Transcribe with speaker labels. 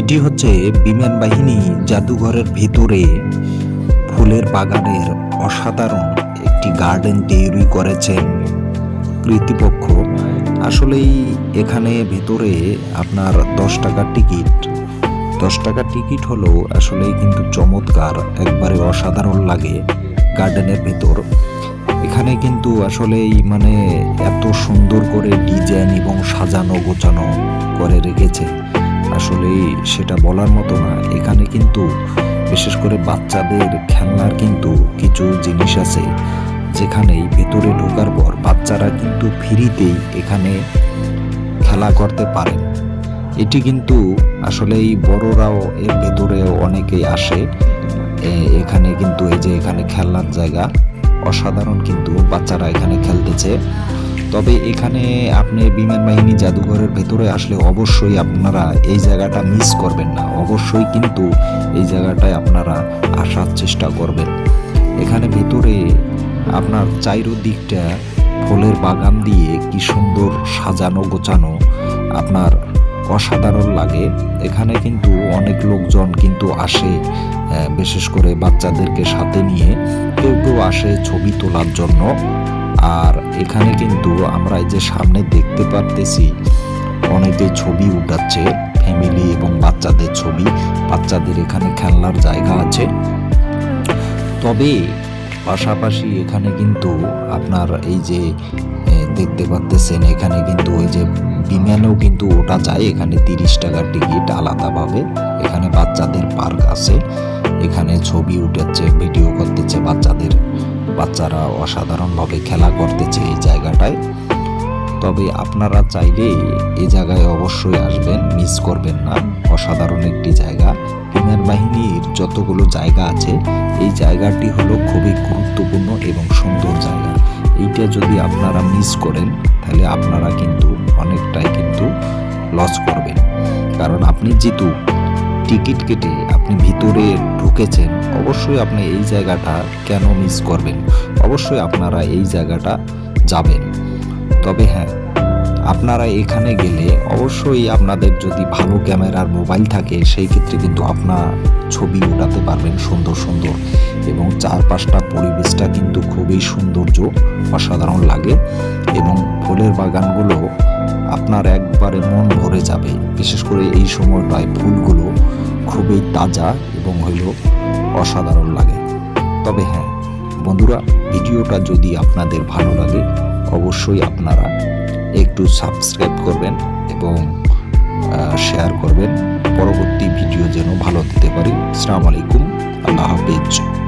Speaker 1: এটি হচ্ছে বিমান বাহিনী জাদুঘরের ভেতরে। ফুলের বাগানের অসাধারণ একটি গার্ডেন তৈরি করেছেন কৃতিপক্ষ। আসলেই এখানে ভেতরে আপনার দশ টাকার টিকিট। দশ টাকার টিকিট হলো আসলেই কিন্তু চমৎকার, একবারে অসাধারণ লাগে গার্ডেনের ভেতর। এখানে কিন্তু আসলেই মানে এত সুন্দর করে ডিজাইন এবং সাজানো গোছানো করে রেখেছে। আসলে সেটা বলার মতো না। এখানে কিন্তু বিশেষ করে বাচ্চাদের খেলনার কিন্তু কিছু জিনিস আছে, যেখানেই ভেতরে ঢোকার পর বাচ্চারা কিন্তু ফ্রিতেই এখানে খেলা করতে পারেন। এটি কিন্তু আসলেই বড়রাও এর ভেতরে অনেকেই আসে। এখানে কিন্তু এই যে এখানে খেলনার জায়গা, অসাধারণ কিন্তু বাচ্চারা এখানে খেলতেছে। তবে এখানে আপনি বিমান বাহিনী জাদুঘরের ভেতরে আসলে অবশ্যই আপনারা এই জায়গাটা মিস করবেন না। অবশ্যই কিন্তু এই জায়গাটায় আপনারা আসার চেষ্টা করবেন। এখানে ভেতরে আপনার চাইরোদিকটা ফুলের বাগান দিয়ে কি সুন্দর সাজানো গোছানো আপনার অসাধারণ লাগে। এখানে কিন্তু অনেক লোকজন কিন্তু আসে বিশেষ করে বাচ্চাদেরকে সাথে নিয়ে কেউ কেউ আসে ছবি তোলার জন্য। আর এখানে কিন্তু আমরা এই যে সামনে দেখতে পারতেছি, অনেকে ছবি উঠাচ্ছে ফ্যামিলি এবং বাচ্চাদের ছবি, বাচ্চাদের এখানে খেলনার জায়গা আছে। তবে পাশাপাশি এখানে কিন্তু আপনার এই যে দেখতে পাচ্তেছেন এখানে কিন্তু ওই যে বিমানেও কিন্তু ওটা যায়, এখানে তিরিশ টাকার টিকিট আলাদাভাবে। এখানে বাচ্চাদের পার্ক আছে, এখানে ছবি উঠেছে, ভিডিও করতেছে বাচ্চাদের। বাচ্চারা অসাধারণভাবে খেলা করতেছে এই জায়গাটায়। তবে আপনারা চাইলে এই জায়গায় অবশ্যই আসবেন মিস করবেন না। অসাধারণ একটি জায়গা। বিমান বাহিনীর যতগুলো জায়গা আছে, এই জায়গাটি হলো খুবই গুরুত্বপূর্ণ এবং সুন্দর জায়গা। এইটা যদি আপনারা মিস করেন, তাহলে আপনারা কিন্তু অনেকটাই কিন্তু লস করবেন। কারণ আপনি যেহেতু টিকিট কেটে আপনি ভিতরে ঢুকেছেন, অবশ্যই আপনি এই জায়গাটা কেন মিস করবেন? অবশ্যই আপনারা এই জায়গাটা যাবেন। তবে হ্যাঁ আপনারা এখানে গেলে অবশ্যই আপনাদের যদি ভালো ক্যামেরার মোবাইল থাকে, সেই ক্ষেত্রে কিন্তু আপনার ছবি উঠাতে পারবেন সুন্দর সুন্দর এবং চারপাশটা পরিবেশটা কিন্তু খুবই সৌন্দর্য অসাধারণ লাগে এবং ফুলের বাগানগুলো আপনার একবারে মন ভরে যাবে। বিশেষ করে এই সময়টায় ফুলগুলো খুবই তাজা এবং হইল অসাধারণ লাগে। তবে হ্যাঁ বন্ধুরা, ভিডিওটা যদি আপনাদের ভালো লাগে, অবশ্যই আপনারা একটু সাবস্ক্রাইব করবেন এবং শেয়ার করবেন। পরবর্তী ভিডিও যেন ভালো দিতে পারি। আসসালামু আলাইকুম। আল্লাহ হাফেজ।